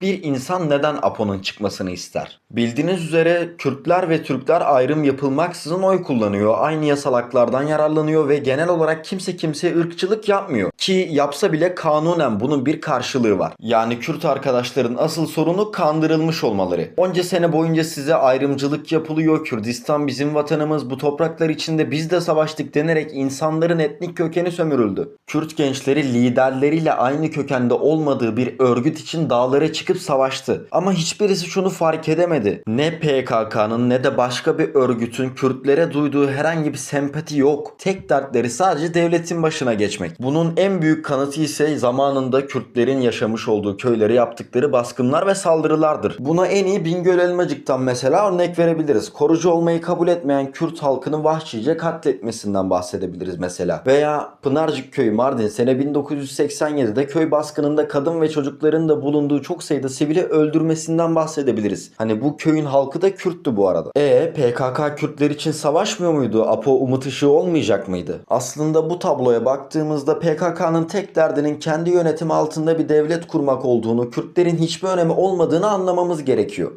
Bir insan neden Apo'nun çıkmasını ister? Bildiğiniz üzere Kürtler ve Türkler ayrım yapılmaksızın oy kullanıyor. Aynı yasal haklardan yararlanıyor ve genel olarak kimse kimseye ırkçılık yapmıyor. Ki yapsa bile kanunen bunun bir karşılığı var. Yani Kürt arkadaşların asıl sorunu kandırılmış olmaları. Onca sene boyunca size ayrımcılık yapılıyor. Kürdistan bizim vatanımız. Bu topraklar içinde biz de savaştık denerek insanların etnik kökeni sömürüldü. Kürt gençleri liderleriyle aynı kökende olmadığı bir örgüt için dağlara çıkıp savaştı. Ama hiçbirisi şunu fark edemedi. Ne PKK'nın ne de başka bir örgütün Kürtlere duyduğu herhangi bir sempati yok. Tek dertleri sadece devletin başına geçmek. Bunun en büyük kanıtı ise zamanında Kürtlerin yaşamış olduğu köylere yaptıkları baskınlar ve saldırılardır. Buna en iyi Bingöl Elmacık'tan mesela örnek verebiliriz. Korucu olmayı kabul etmeyen Kürt halkını vahşice katletmesinden bahsedebiliriz mesela. Veya Pınarcık Köyü Mardin sene 1987'de köy baskınında kadın ve çocukların da bulunduğu çok sayıda sivili öldürmesinden bahsedebiliriz. Hani bu köyün halkı da Kürttü bu arada. E PKK Kürtler için savaşmıyor muydu? Apo umut ışığı olmayacak mıydı? Aslında bu tabloya baktığımızda PKK'nın tek derdinin kendi yönetimi altında bir devlet kurmak olduğunu, Kürtlerin hiçbir önemi olmadığını anlamamız gerekiyor.